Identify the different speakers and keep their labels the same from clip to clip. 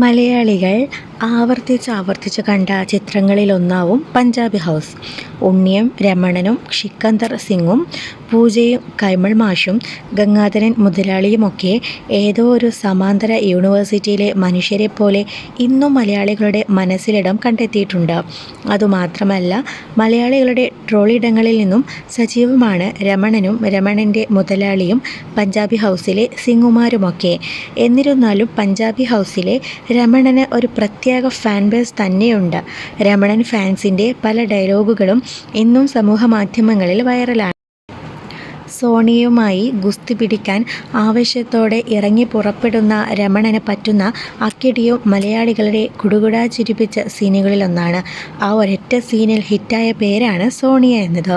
Speaker 1: മലയാളികൾ ആവർത്തിച്ച് ആവർത്തിച്ച് കണ്ട ചിത്രങ്ങളിലൊന്നാവും പഞ്ചാബി ഹൗസ്. ഉണ്ണിയും രമണനും ഷിക്കന്ദർ സിംഗും പൂജയും കൈമൾ മാഷും ഗംഗാധരൻ മുതലാളിയുമൊക്കെ ഏതോ ഒരു സമാന്തര യൂണിവേഴ്സിറ്റിയിലെ മനുഷ്യരെ പോലെ ഇന്നും മലയാളികളുടെ മനസ്സിലിടം കണ്ടെത്തിയിട്ടുണ്ട്. അതുമാത്രമല്ല മലയാളികളുടെ ട്രോളിയിടങ്ങളിൽ നിന്നും സജീവമാണ് രമണനും രമണന്റെ മുതലാളിയും പഞ്ചാബി ഹൗസിലെ സിംഗുമാരുമൊക്കെ. എന്നിരുന്നാലും പഞ്ചാബി ഹൗസിലെ രമണന് ഒരു പ്രത്യേക ഫാൻ ബേസ് തന്നെയുണ്ട്. രമണൻ ഫാൻസിന്റെ പല ഡയലോഗുകളും ഇന്നും സമൂഹ മാധ്യമങ്ങളിൽ വൈറലാണ്. സോണിയുമായി ഗുസ്തി പിടിക്കാൻ ആവേശത്തോടെ ഇറങ്ങി പുറപ്പെടുന്ന രമണന് പറ്റുന്ന അക്കിടിയും മലയാളികളുടെ കുടുകുടാ ചിരിപ്പിച്ച സീനുകളിലൊന്നാണ്. ആ ഒരൊറ്റ സീനിൽ ഹിറ്റായ പേരാണ് സോണിയ എന്നത്.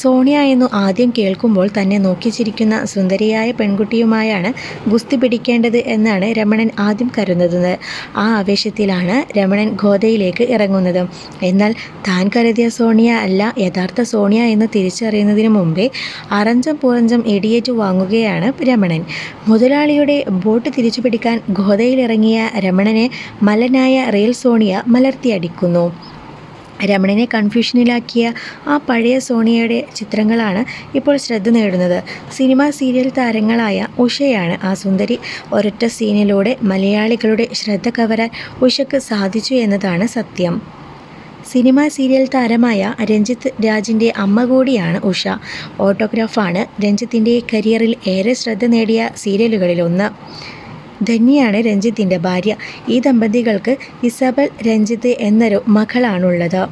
Speaker 1: സോണിയ എന്നു ആദ്യം കേൾക്കുമ്പോൾ തന്നെ നോക്കിച്ചിരിക്കുന്ന സുന്ദരിയായ പെൺകുട്ടിയുമായാണ് ഗുസ്തി പിടിക്കേണ്ടത് എന്നാണ് രമണൻ ആദ്യം കരുതുന്നത്. ആ ആവേശത്തിലാണ് രമണൻ ഗോതയിലേക്ക് ഇറങ്ങുന്നത്. എന്നാൽ താൻ കരുതിയ സോണിയ അല്ല യഥാർത്ഥ സോണിയ എന്ന് തിരിച്ചറിയുന്നതിന് മുമ്പേ അറഞ്ചം പുറഞ്ചം ഇടിയേറ്റു വാങ്ങുകയാണ് രമണൻ. മുതലാളിയുടെ ബോട്ട് തിരിച്ചു പിടിക്കാൻ ഗോദയിലിറങ്ങിയ രമണനെ മലനായ റെയിൽ സോണിയ മലർത്തിയടിക്കുന്നു രമണനെ കൺഫ്യൂഷനിലാക്കിയ ആ പഴയ സോണിയയുടെ ചിത്രങ്ങളാണ് ഇപ്പോൾ ശ്രദ്ധ നേടുന്നത്. സിനിമ സീരിയൽ താരങ്ങളായ ഉഷയാണ് ആ സുന്ദരി ഒരൊറ്റ സീനിലൂടെ മലയാളികളുടെ ശ്രദ്ധ കവരാൻ ഉഷയ്ക്ക് സാധിച്ചു എന്നതാണ് സത്യം. സിനിമ സീരിയൽ താരമായ രഞ്ജിത്ത് രാജിന്റെ അമ്മ കൂടിയാണ് ഉഷ. ഓട്ടോഗ്രാഫാണ് രഞ്ജിത്തിന്റെ കരിയറിൽ ഏറെ ശ്രദ്ധ നേടിയ സീരിയലുകളിലൊന്ന്. ധന്യയാണ് രഞ്ജിത്തിന്റെ ഭാര്യ. ഈ ദമ്പതികൾക്ക് ഇസബൽ രഞ്ജിത്ത് എന്നൊരു മകളാണുള്ളത്.